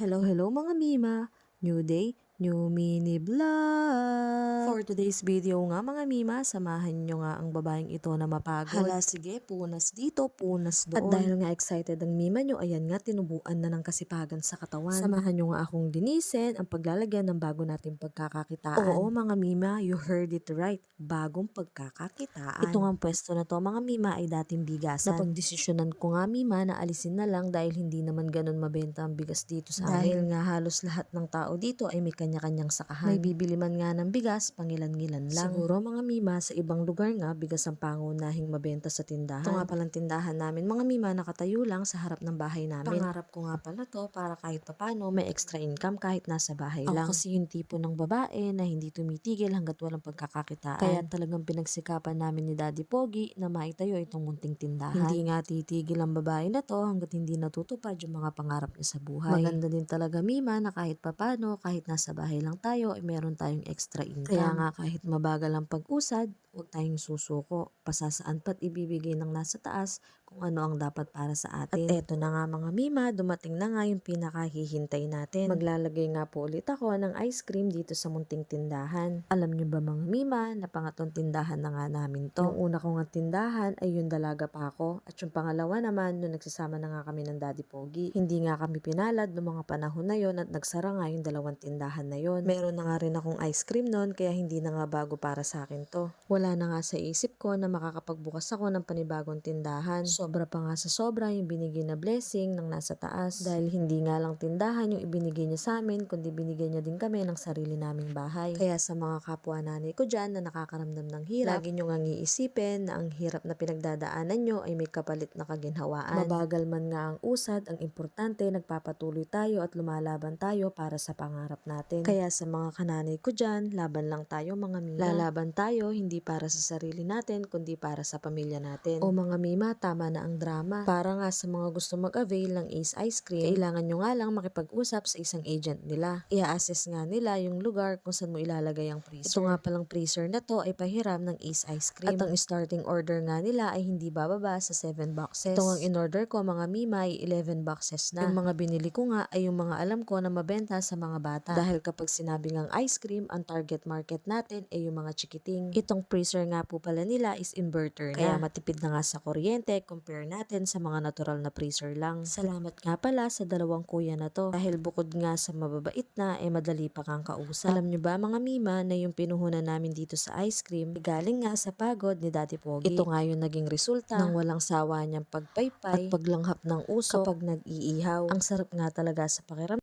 Hello, hello mga Mima! New day, new mini vlog! For today's video nga mga Mima, samahan nyo nga ang babaeng ito na mapagod. Hala sige, punas dito, punas doon. At dahil nga excited ang Mima nyo, ayan nga, tinubuan na ng kasipagan sa katawan. Samahan nyo nga akong linisin ang paglalagyan ng bago nating pagkakakitaan. Oo mga Mima, you heard it right. Bagong pagkakakitaan. Ito nga ang pwesto na to mga Mima ay dating bigasan. Napagdesisyonan ko nga Mima na alisin na lang dahil hindi naman ganun mabenta ang bigas dito sa amin. Dahil nga halos lahat ng tao dito ay may kanya-kanyang sakahan. May bibili man nga ng bigas, pangilan-ngilan lang. Siguro mga Mima, sa ibang lugar nga, bigas ang pangunahing mabenta sa tindahan. Ito nga palang tindahan namin mga Mima, nakatayo lang sa harap ng bahay namin. Pangarap ko nga pala to para kahit papano may extra income kahit nasa bahay Ako lang. kasi yung tipo ng babae na hindi tumitigil hanggat walang pagkakakitaan. Kaya talagang pinagsikapan namin ni Daddy Pogi na maitayo itong munting tindahan. Hindi nga titigil ang babae na to hanggat hindi natutupad yung mga pangarap niya sa buhay. Maganda din talaga Mima na kahit papano, kahit nasa bahay lang tayo, ay meron tayong extra income. Kaya nga kahit mabagal ang pag-usad, huwag tayong susuko. Pasasaan pa't ibibigay ng nasa taas kung ano ang dapat para sa atin. At eto na nga mga Mima, dumating na nga yung pinakahihintay natin. Maglalagay nga po ulit ako ng ice cream dito sa munting tindahan. Alam nyo ba mga Mima, na pangatong tindahan na nga namin to. Yung una ko nga tindahan ay yung dalaga pa ako. At yung pangalawa naman, nung nagsasama na nga kami ng Daddy Pogi. Hindi nga kami pinalad noong mga panahon na yon at nagsara nga yung dalawang tindahan na yon. Meron na nga rin akong ice cream noon kaya hindi na nga bago para sa akin to. Wala na nga sa isip ko na makakapagbukas ako ng panibagong tindahan. Sobra pa nga sa sobra yung binigay na blessing ng nasa taas. Dahil hindi nga lang tindahan yung ibinigay niya sa amin, kundi binigay niya din kami ng sarili naming bahay. Kaya sa mga kapwa nanay ko dyan na nakakaramdam ng hirap, lagi nyo nga iisipin na ang hirap na pinagdadaanan nyo ay may kapalit na kaginhawaan. Mabagal man nga ang usad, ang importante nagpapatuloy tayo at lumalaban tayo para sa pangarap natin. Kaya sa mga kananay ko dyan, laban lang tayo mga mima. Lalaban tayo hindi para sa sarili natin, kundi para sa pamilya natin. O mga mima, tama na ang drama. Para nga sa mga gusto mag-avail ng Ace Ice Cream, kailangan nyo nga lang makipag-usap sa isang agent nila. Ia-assess nga nila yung lugar kung saan mo ilalagay ang freezer. Ito nga palang freezer na to ay pahiram ng Ace Ice Cream. At ang starting order nga nila ay hindi bababa sa 7 boxes. Ito ang in-order ko mga mima ay 11 boxes na. Yung mga binili ko nga ay yung mga alam ko na mabenta sa mga bata. Dahil kapag sinabi ngang ice cream, ang target market natin ay yung mga chikiting. Itong freezer nga po pala nila is inverter na. Kaya matipid na nga sa kuryente compare natin sa mga natural na freezer lang. Salamat nga pala sa dalawang kuya na to. Dahil bukod nga sa mababait na, eh madali pa kang kausap. Alam nyo ba mga mima na yung pinuhunan namin dito sa ice cream, galing nga sa pagod ni Daddy Pogi. Ito nga yung naging resulta ng walang sawa niyang pagpaypay at paglanghap ng uso kapag nag-iihaw. Ang sarap nga talaga sa pakiramdam